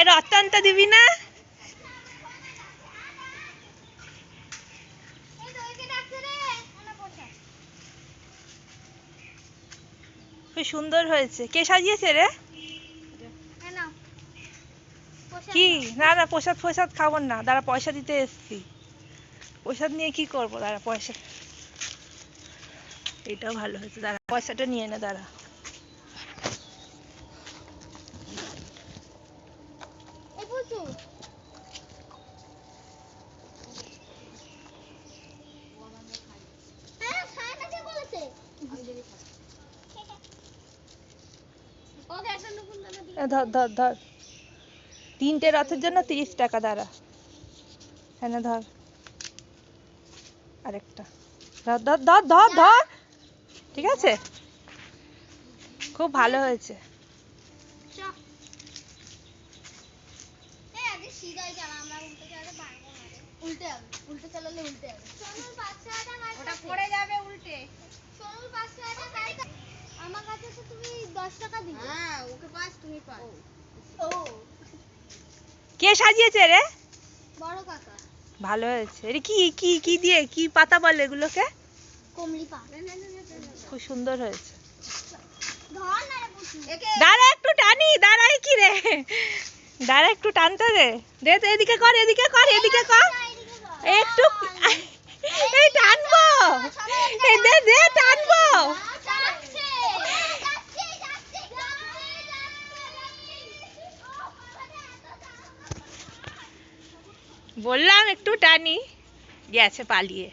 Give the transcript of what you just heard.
এ দিবি না? খুব সুন্দর হয়েছে। কে সাজিয়েছে রে? কি? না না, প্রসাদ প্রসাদ খাব না। দাঁড়া, পয়সা দিতে এসছি। প্রসাদ নিয়ে কি করব? দাঁড়া, পয়সা। এটাও ভালো হয়েছে। দাঁড়া, পয়সাটা নিয়ে নে, দাঁড়া এ ধর ধর ধর। তিনটে রথের জন্য তিরিশ টাকা দাঁড়া। হ্যাঁ ধর। আরেকটা। ধর ধর ধর ধর ধর। ঠিক আছে? খুব ভালো হয়েছে। উল্টে হবে উল্টে চালালে উল্টে হবে। ওটা পড়ে যাবে উল্টে। টাকা হ্যাঁ ওকে পাঁচ তুমি পাঁচ। ও। কে সাজিয়েছে রে? বড় কাকা। ভালো হয়েছে। এটা কি কি কি দিয়ে কি পাতা বলে এগুলোকে? কমলি খুব সুন্দর হয়েছে। ধর না রে পুচু। একে। দাঁড়া একটু টানি দাঁড়াই কি রে? দাঁড়া একটু টানতে দে। দে তো এদিকে কর এদিকে কর এদিকে বললাম একটু টানি গেছে পালিয়ে।